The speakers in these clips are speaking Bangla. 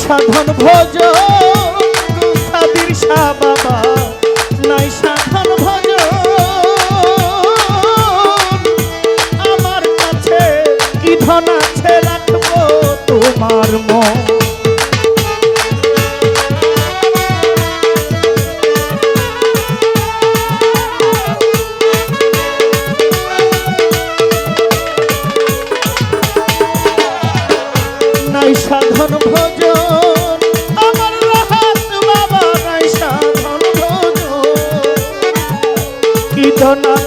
সাধন ভোজ সাদির শাহ বাবা don't know.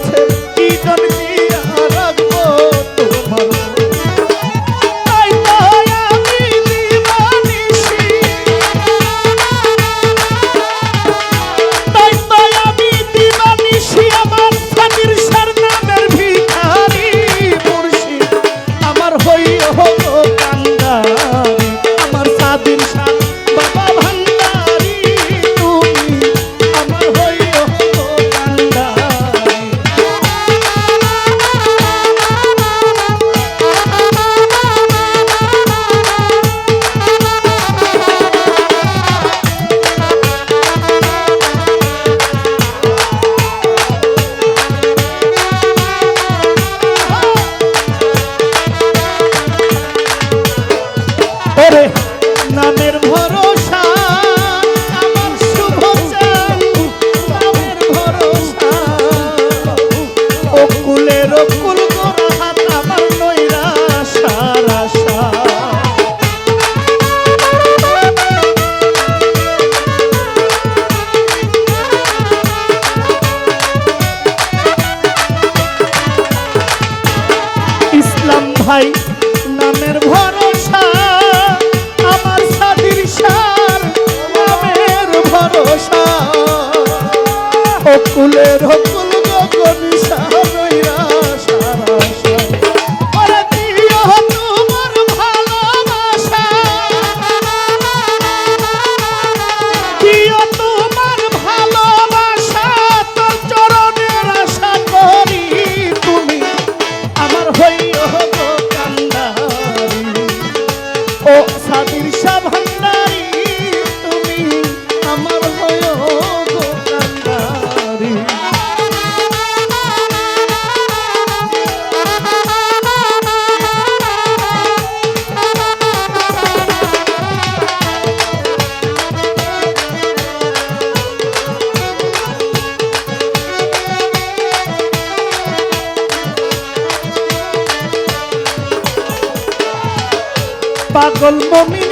পাগল মমিন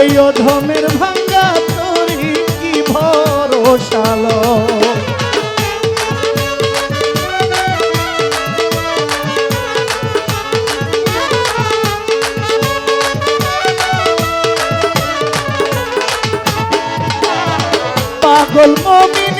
এই অধমের ভাঙ্গা কি ভরসাল? পাগল মমিন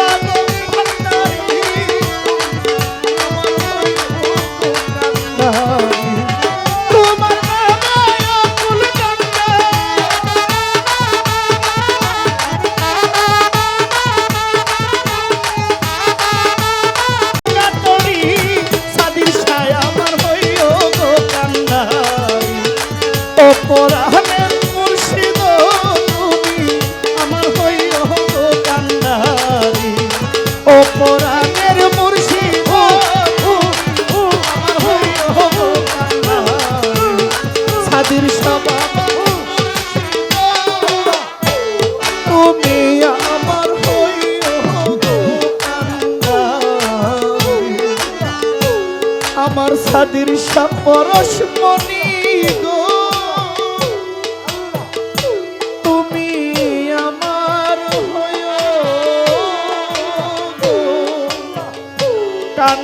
কাদের সাবা তুমি আমার আমার সাদির সাপরস মনি গো। কান